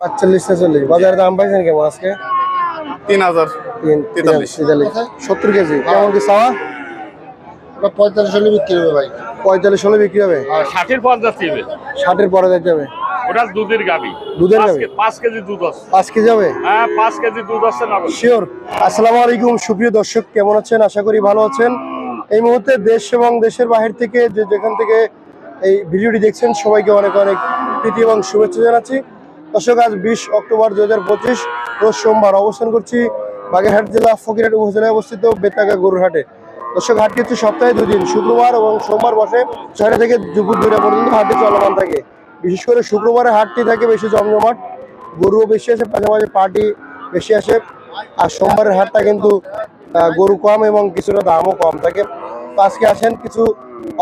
পাঁচচল্লিশ ছেচল্লিশ। বাজারে দাম পাইছেন কেমন আজকে? তিন হাজার। তিন তেতাল্লিশ। সত্তর কেজি। কেমন কি চাওয়া? পঁয়তাল্লিশ হলে বিক্রি হবে ভাই। পঁয়তাল্লিশ হলে বিক্রি হবে? ষাটের ষাটের পরে হবে? ওটা দুধের গাবি। দুধের? কে- পাঁচ কেজি দুধ আছে। পাঁচ কেজি হবে? হ্যাঁ পাঁচ কেজি দুধ আছে না শিওর। আসসালামু আলাইকুম সুপ্রিয় দর্শক কেমন আছেন? আশা করি ভালো আছেন। এই মুহূর্তে দেশ এবং দেশের বাহির থেকে যে যেখান থেকে এই ভিডিওটি দেখছেন সবাইকে অনেক অনেক প্রীতি এবং শুভেচ্ছা জানাচ্ছি। দর্শক, আজ বিশ অক্টোবর দু হাজার পঁচিশ, রোজ সোমবার অবস্থান করছি বাগেরহাট জেলা ফকিরহাট উপজেলায় অবস্থিত বেতাগা গরুরহাটে। দর্শক, হাটটি হচ্ছে সপ্তাহে দুদিন, শুক্রবার এবং সোমবার বসে ছয়টা থেকে দুপুর দুইটা পর্যন্ত হাটটি চলমান থাকে। বিশেষ করে শুক্রবারে হাটটি থাকে বেশি জমজমাট, গরুও বেশি আসে, পাশাপাশি পার্টি বেশি আসে, আর সোমবারের হাটটা কিন্তু গরু কম এবং কিছুটা দামও কম থাকে। আজকে আসেন কিছু,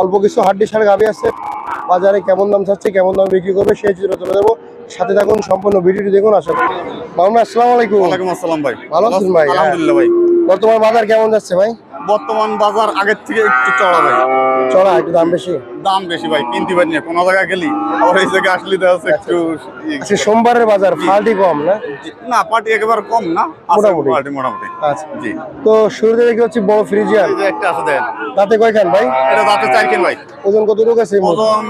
অল্প কিছু হাড্ডি সার গাভি আছে। বাজারে কেমন দাম চাচ্ছে কেমন দাম বিক্রি করবে সেই চিত্র তুলে দেবো সাথে থাকুন সম্পূর্ণ ভিডিওটি দেখুন আশা করি। মামলা আসসালাম আলাইকুম। আসসালাম ভাই। ভালো আছেন ভাই? আলহামদুলিল্লাহ ভাই। বর্তমান বাজার কেমন যাচ্ছে ভাই? বর্তমান বাজার আগের থেকে একটু চড়া ভাই। চড়া একটু দাম বেশি? দাম বেশি ভাই কিনতে পারি না কোনো জায়গায় গেলি আবার এই জায়গায় আসলে দেখা একটু ই- সোমবারের বাজার পার্টি কম না? না পার্টি একেবারে কম না আছে মোটামুটি। পার্টি মোটামুটি। আচ্ছা। জি। তো শুরুতে দেখি হচ্ছে বড় ফ্রিজিয়ান। একটা আছে দেন। তাতে কয়খান ভাই? এটা দাঁতে চার কেন ভাই। ওজন কতটুকু আছে? ওজন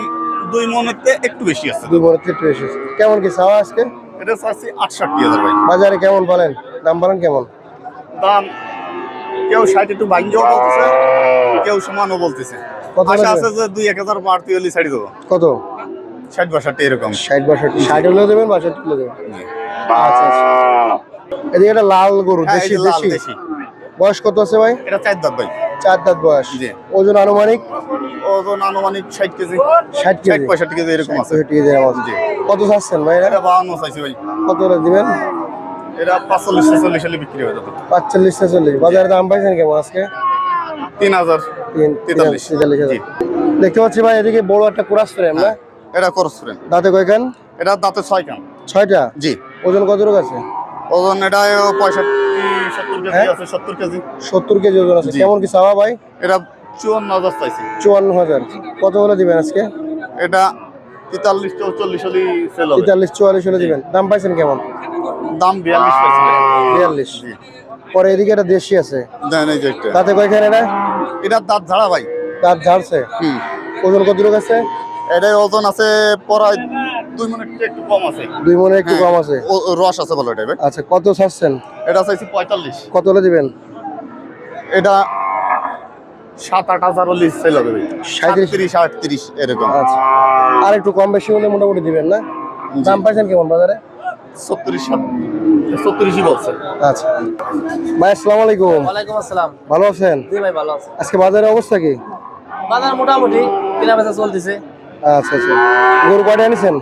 দুই মনেতে একটু বেশি আছে। দুই বড় থেকে এসেছে কেমন কি চাওয়া আজকে? এটা চাচ্ছি আটষট্টি হাজার ভাই। বাজারে কেমন বলেন? দাম বলেন কেমন? দাম কেউ ষাট একটু ভাঙ্গিও বলতেছে কেউ সমানও বলতেছে। আশা আছে যে দুই এক হাজার বাড়তি হলে ছাড়ি দেবো। কত? ষাট বাষট্টি এরকম। ষাট বাষট্টি। ষাট হলেও দেবেন বাষট্টি হলেও দেবেন। আচ্ছা আচ্ছা। এদিকে একটা লাল গরু হ্যাঁ, দেশি দেশি। বয়স কত আছে ভাই? এটা চার দাঁত ভাই। চার দাঁত বয়স। জি। ওজন আনুমানিক? ওজন আনুমানিক ষাট কেজি। ষাট ষাট কেজি। পঁয়ষট্টি কেজি এরকম আছে। কত চাচ্ছেন ভাই এটা? এটা চাইছি ভাই। কত দিবেন? এটা পাঁচচল্লিশ ছেচল্লিশ হলে বিক্রি হয়ে যাবে। পাঁচচল্লিশ ছেচল্লিশ। বাজারে দাম পাইছেন কেমন আজকে? তিন হাজার তেতাল্লিশ। তেতাল্লিশ হাজার। জি। দেখতে পাচ্ছি ভাই এদিকে বড় একটা কুরাস ফ্রেম না? এটা খরচ করেন দাঁতে কয়খান এটা দাঁতে ছয় কান। ছয়টা? জি। ওজন কতটুকু আছে? ওজন এটা পঁয়ষট্টি হ্যাঁ? আছে সত্তর কেজি। সত্তর কেজি ওজন আছে। কেমন কি চাওয়া ভাই? এটা চুয়ান্ন হাজার চাইছি। চুয়ান্ন হাজার। কত হলে দিবেন আজকে? এটা তেতাল্লিশ চৌচল্লিশ হলে তেতাল্লিশ চুয়াল্লিশ হলে দিবেন। দাম পাইছেন কেমন? দাম বিয়াল্লিশ। বিয়াল্লিশ। পরে এদিকে একটা দেশি আছে। দেন এই যে একটা। তাতে কয়খান এটা? এটার দাঁত ঝাড়া ভাই। দাঁত ঝাড়ছে? হুম। ওজন কতটুকু আছে? এটার ওজন আছে প্রায় দুই মিনিট একটু কম আছে। দুই মনে একটু হ্যাঁ। কম আছে। রস আছে ভালো এটা ভাই। আচ্ছা কত ছাড়ছেন এটা চাইছি পঁয়তাল্লিশ। কত হলে দিবেন? এটা সাত আট হাজার হলে সেল হবে? সাতত্রিশ আটত্রিশ এরকম। আচ্ছা। আর একটু কম বেশি হলে মোটামুটি দিবেন না? দাম পাইছেন কেমন বাজারে? ছত্রিশ ছত্রিশই বলছে। আচ্ছা। ভাই আসসালামু আলাইকুম। ওয়ালাইকুম আসসালাম। ভালো আছেন? জি ভাই ভালো আছে। আজকে বাজারের অবস্থা কি? বাজার মোটামুটি কেনা বেচা চলতেছে। আচ্ছা আচ্ছা। গরু কয়টা আনিছেন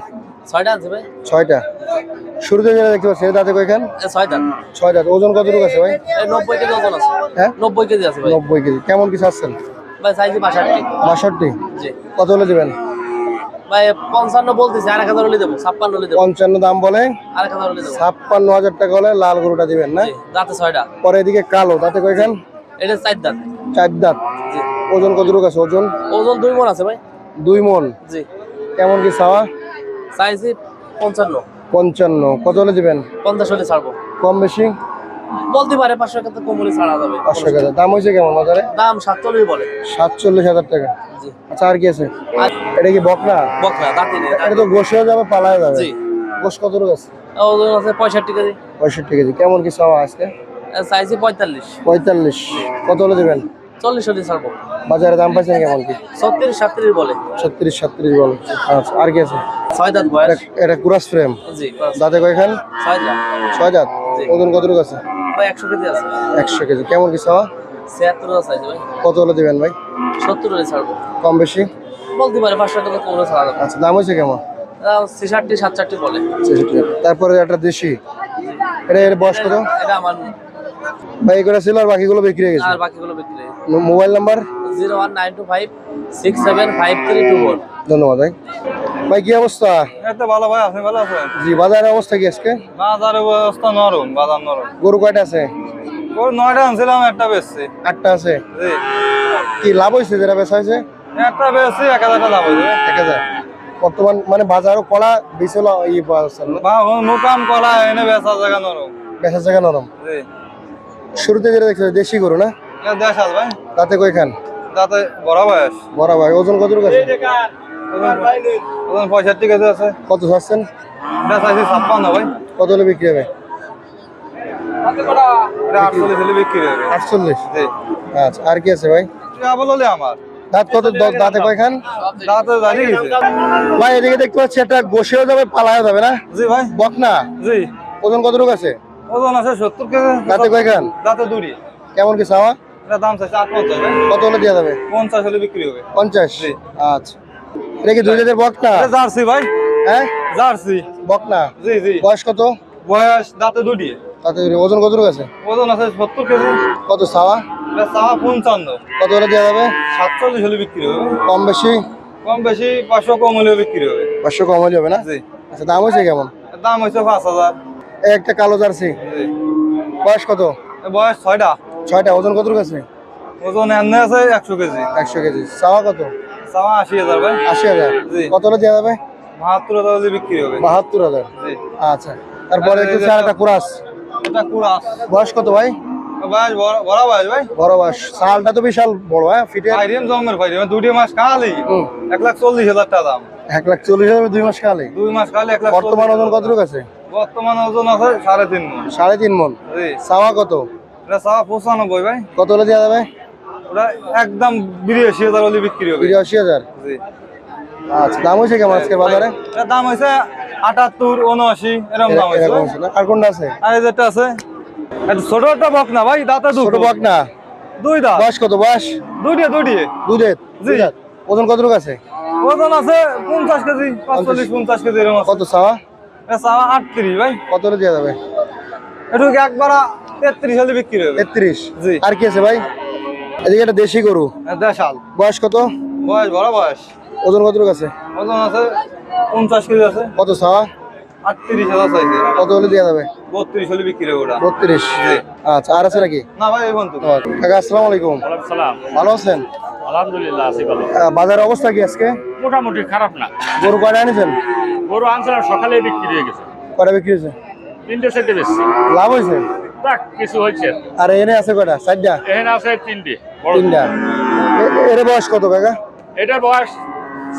ছয়টা আনছে ভাই। ছয়টা। শুরুতে যেটা দেখতে পাচ্ছি দাঁতে কয়খান এ ছয়টা। ছয়টা। ওজন কতটুকু আছে ভাই? নব্বই কেজি ওজন আছে। হ্যাঁ? নব্বই কেজি আছে নব্বই কেজি। কেমন কিছু আসছেন? ভাই বাষট্টি। বাষট্টি। কত হলে দিবেন? ভাই পঞ্চান্ন বলতেছে আর এক হাজার হলে দেবো ছাপ্পান্ন হলে দেবো। পঞ্চান্ন দাম বলে আর এক হাজার হলে দেবো। ছাপ্পান্ন হাজার টাকা হলে লাল গরুটা দিবেন না? জি রাতে ছয়টা। পরে এদিকে কালো কয়খান? এটা চার দাঁত। চার দাঁত। ওজন কতটুকু আছে? ওজন? ওজন দুই মন আছে ভাই। দুই মন। জি। কেমন কি চাওয়া সাইজি পঞ্চান্ন। পঞ্চান্ন। কত হলে দিবেন? পঞ্চাশ হলে ছাড়বো। কম বেশি? বলতে পারে পাঁচশো টাকা ছাড়া যাবে। পাঁচশো টাকা। দাম হয়েছে কেমন বাজারে? দাম সাতচল্লিশ বলে। সাতচল্লিশ হাজার টাকা। আচ্ছা আর কি আছে? এটা কি বকনা? বকরা দাঁতি নেই এটা তো গোসেও যাবে পালায় যাবে। জি। গোস কতটুকু আছে? ওজন আছে পঁয়ষট্টি কেজি। পঁয়ষট্টি কেজি। কেমন কি চাওয়া আজকে? সাইজি পঁয়তাল্লিশ। পঁয়তাল্লিশ। কত হলে দেবেন? চল্লিশ হলে ছাড়বো। বাজারে দাম পাইছেন কেমন কি? ছত্রিশ সাতত্রিশ বলে। ছত্রিশ সাতত্রিশ বল। আচ্ছা আর কি আছে? ছয় দাঁত বয়স। এটা- এটা কুরাস ফ্রেম। জি দাঁতে কয়খান? ছয় দাঁত। ছয় দাঁত। জি। ওজন কতটুকু আছে? ভাই একশো কেজি আছে। একশো কেজি। কেমন কি চাওয়া? ছিয়াত্তর আছে ভাই। কত হলে দিবেন ভাই? সত্তর হলে ছাড়বো। কম বেশি? বলতে পারে পাঁচশো টাকা কমলে ছাড়া আচ্ছা দাম হয়েছে কেমন? ছেষট্টি সাতষট্টি বলে। তারপরে একটা দেশি। এটা এর বয়স কত? এটা আমার ভাই এগুলো ছিল আর বাকিগুলো বিক্রি হয়ে গেছে। আর বাকিগুলো বিক্রি mobile number? Zero one nine two five six seven five three two four. ধন্যবাদ ভাই। ভাই কি অবস্থা? এই তো ভালো ভাই আপনি ভালো আছেন? জি বাজারের অবস্থা কি আজকে? বাজারের অবস্থা নরম বাজার নরম। গরু কয়টা আছে? ওর নয়টা আনছিলাম একটা বেচছি। আটটা আছে? জি। কি লাভ হয়েছে যেটা বেচা হয়েছে? একটা বেচছি এক হাজার টাকা লাভ এক হাজার। বর্তমান মানে বাজারও কলা বিচলা ইয়ে পাওয়া যাচ্ছে না। বা ও মোকাম কলা এনে বেচা জায়গা নরম। বেচা জায়গা নরম। জি। শুরুতে যেটা দেখছ দেশি গরু না? আস ভাই। তাতে কয়খান তাতে বড় বয়স। বরাবর ওজন কত আছে? ওজন পঁয়ষট্টি কেজি আছে। কত ছাপ্পান্ন ভাই। কত হলে বিক্রি হবে? আটচল্লিশ হলে বিক্রি হবে। আটচল্লিশ? আচ্ছা আর কি আছে ভাই? বললে আমার। দাঁত কত দাঁতে কয়খান দাঁতে দাঁড়িয়ে গেছে। ভাই এদিকে দেখতে পাচ্ছি একটা গোসেও যাবে পালাও যাবে না? জি ভাই। বকনা? জি। ওজন কত রোগ আছে? ওজন আছে সত্তর কেজি দাঁতে কয়খান দাঁতে দুটি। কেমন কি চাওয়া? এটা দাম চাইছে আট পঞ্চাশ কত হলে দেওয়া যাবে? পঞ্চাশ হলে বিক্রি হবে। পঞ্চাশ। আচ্ছা। এটা কি দুই জাতের বকনা? এটা জার্সি ভাই। হ্যাঁ? জার্সি। বকনা? জি জি। বয়স কত? বয়স দাঁতে দুটি। তাতে ওজন কত আছে ওজন আছে সত্তর কেজি। কত চাওয়া? এটা চাওয়া পঞ্চান্ন। কত হলে দেওয়া যাবে? সাতচল্লিশ হলে বিক্রি হবে। কম বেশি? কম বেশি পাঁচশো কম হলেও বিক্রি হবে। পাঁচশো কম হলে হবে না? জি। আচ্ছা দাম হয়েছে কেমন? দাম হচ্ছে পাঁচ হাজার। একটা কালো জার্সি। বয়স কত? বয়স ছয়টা। ছয়টা ওজন কত আছে? ওজন এনে আছে একশো কেজি। একশো কেজি। চাওয়া কত? চাওয়া আশি হাজার ভাই। আশি হাজার। কত হলে দেওয়া যাবে? বাহাত্তর হাজার বিক্রি হবে। বাহাত্তর হাজার। আচ্ছা। তারপরে আর একটু কুরাস। এটা বয়স কত ভাই? বয়স বড় বড় বয়স ভাই। বড় বয়স। সালটা তো বিশাল বড় হ্যাঁ? ফিটে দুটি মাস খালি হুম। এক লাখ চল্লিশ হাজার টাকা দাম। এক লাখ চল্লিশ হাজার দুই মাস খালি দুই মাস খালি এক লাখ বর্তমান ওজন। কত আছে? বর্তমান ওজন আছে সাড়ে তিন মন সাড়ে তিন মন জি। চাওয়া কত? এটা চাওয়া পঁচানব্বই ভাই। কত হলে দেওয়া যাবে? ওটা একদম বিরাশি হাজার হলে বিক্রি হবে। বিরাশি হাজার? জি। আচ্ছা দাম হয়েছে কেমন আজকে বাজারে? এটার দাম হয়েছে আটাত্তর উনআশি এরকম দাম হয়েছে? আর কোনটা আছে? আর যেটা আছে ছোট একটা বক না ভাই দাঁতে ছোট বক না দুই দাঁত। বয়স কত? বয়স? দুইটি দুইটি। দুধের জি। ওজন কত আছে? ওজন আছে পঞ্চাশ কেজি পাঁচচল্লিশ পঞ্চাশ কেজি এরকম কত চাওয়া? চাওয়া আটত্রিশ ভাই। কত হলে দেওয়া যাবে? একটু একবার তেত্রিশ হলে বিক্রি হবে? তেত্রিশ? জি। আর কি আছে ভাই? এদিকে একটা দেশি গরু। দেশাল। বয়স কত? বয়স বড় বয়স। ওজন কত আছে? ওজন আছে পঞ্চাশ কেজি আছে। কত চাওয়া? আটত্রিশ হাজার চাইছে। কত হলে দেওয়া যাবে? বত্রিশ হলে বিক্রি হবে ওটা। বত্রিশ। আচ্ছা আর আছে নাকি? না ভাই এই বন্ধু কাকা আসসালামু আলাইকুম। সালাম। ভালো আছেন? আলহামদুলিল্লাহ আছি ভালো। বাজারের অবস্থা কি আজকে? মোটামুটি খারাপ না। গরু কয়টা আনিছেন গরু আনছিলাম সকালে বিক্রি হয়ে গেছে। কয়টা বিক্রি হয়েছে? তিনটে সেটে বেশি লাভ হয়েছে? যাক কিছু হয়েছে। আর এনে আছে কয়টা? চারটা? আছে তিনটে এর বয়স কত কাকা? এটার বয়স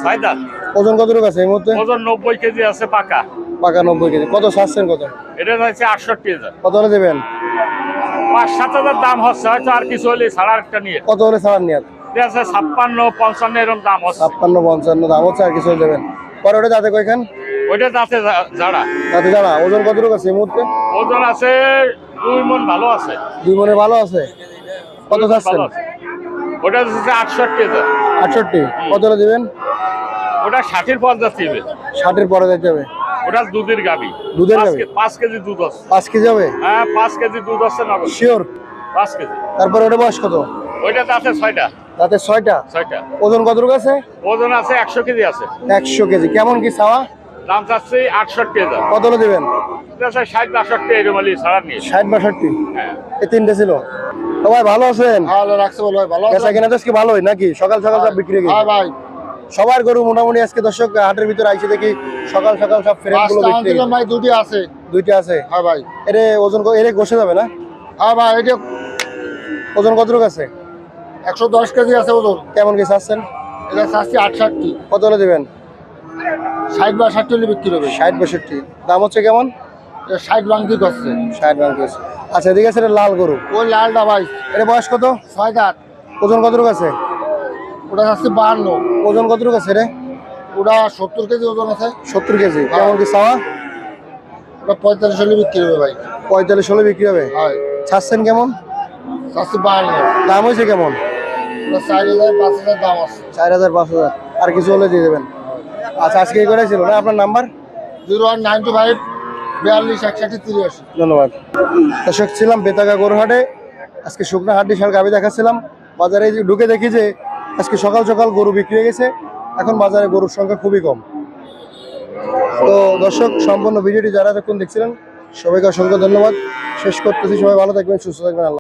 ছয় দাঁত। ওজন কত রোগ আছে এই মুহূর্তে? ওজন নব্বই কেজি আছে পাকা। পাকা নব্বই কেজি। কত চাচ্ছেন কত? এটা হচ্ছে আটষট্টি হাজার। কত হলে দেবেন? পাঁচ সাত হাজার দাম হচ্ছে হয়তো আর কিছু হলে সাড়ে আটটা নিয়ে। কত হলে ছাড়ান নিয়ে? এটা আছে ছাপ্পান্ন পঞ্চান্ন এরকম দাম হচ্ছে। ছাপ্পান্ন পঞ্চান্ন দাম হচ্ছে আর কিছু দেবেন। পরে ওটা যাতে কয়খান ওইটা দাঁতে জাড়া তাতে জানা ওজন কত রোগ আছে এই মুহূর্তে? ওজন আছে দুই মন ভালো আছে। দুই মনে ভালো আছে? কত আছে। ওটা হচ্ছে আটষট্টি আটষট্টি। কত হলে দেবেন? ওটা ষাটের পঞ্চাশ দিবে ষাটের পরে দিতে হবে। ওটা দুধের গাবি। দুধের পাঁচ পাঁচ কেজি দুধ আছে। পাঁচ কেজি হবে? হ্যাঁ পাঁচ কেজি দুধ আছে নগদ। শিওর পাঁচ কেজি। তারপরে ওটা বয়স কত? ওইটা আছে ছয়টা। তাতে ছয়টা? ছয়টা। ওজন কত আছে? ওজন আছে একশো কেজি আছে। একশো কেজি। কেমন কি চাওয়া দাম চাচ্ছি আটষট্টি হাজার। কত দেবেন? ষাট বাষট্টি এরকম ছাড়া নিয়ে। ষাট বাষট্টি? হ্যাঁ। এই তিনটে ছিল। ভাই ভালো আছেন? ভালো রাখছে বলো ভালো বেচা আছে তো ভালোই নাকি? সকাল সকাল সব বিক্রি হয়ে হ্যাঁ ভাই। সবার গরু মোটামুটি আজকে দর্শক হাটের ভিতরে আইসে দেখি সকাল সকাল সব ফ্রেশগুলো বিক্রি ভাই দুটি আছে। দুইটা আছে? হ্যাঁ ভাই। এরে ওজন এরে গোসে যাবে না? হ্যাঁ ভাই এটা ওজন কত আছে? একশো দশ কেজি আছে ওজন। কেমন কি চাচ্ছেন? এটা চাচ্ছি আটষট্টি। কত হলে দেবেন? ষাট বা ষাটটি হলে বিক্রি হবে। ষাট বাষট্টি। দাম হচ্ছে কেমন? এটা ষাট ভাঙতি করছে। ষাট কেজি আচ্ছা এদিকে আছে লাল গরু। ওই লালটা ভাই। এর বয়স কত? ছয় দাঁত। ওজন কত রোগ আছে? ওটা চাচ্ছি বাহান্ন ওজন কত রোগ আছে রে? ওটা সত্তর কেজি ওজন আছে। সত্তর কেজি। কেমন কি চাওয়া? ওটা পঁয়তাল্লিশ হলে বিক্রি হবে ভাই। পঁয়তাল্লিশ হলে বিক্রি হবে? হয়। ছাড়ছেন কেমন? চাচ্ছি বাহান্ন দাম হয়েছে কেমন? চার হাজার পাঁচ হাজার আর কিছু হলে দিয়ে দেবেন। আচ্ছা আজকে এই কটাই ছিল না? আপনার number? Zero one nine two five বিয়াল্লিশ একষট্টি তিরাশি। ধন্যবাদ। দর্শক ছিলাম বেতাগা গরুহাটে। আজকে শুকনো হাট বিশাল গাভি দেখাচ্ছিলাম। বাজারে ঢুকে দেখি যে আজকে সকাল সকাল গরু বিক্রি হয়ে গেছে। এখন বাজারে গরুর সংখ্যা খুবই কম। তো দর্শক সম্পূর্ণ ভিডিওটি যারা এতক্ষণ দেখছিলেন সবাইকে অসংখ্য ধন্যবাদ। শেষ করতেছি। সবাই ভালো থাকবেন সুস্থ থাকবেন। আল্লাহ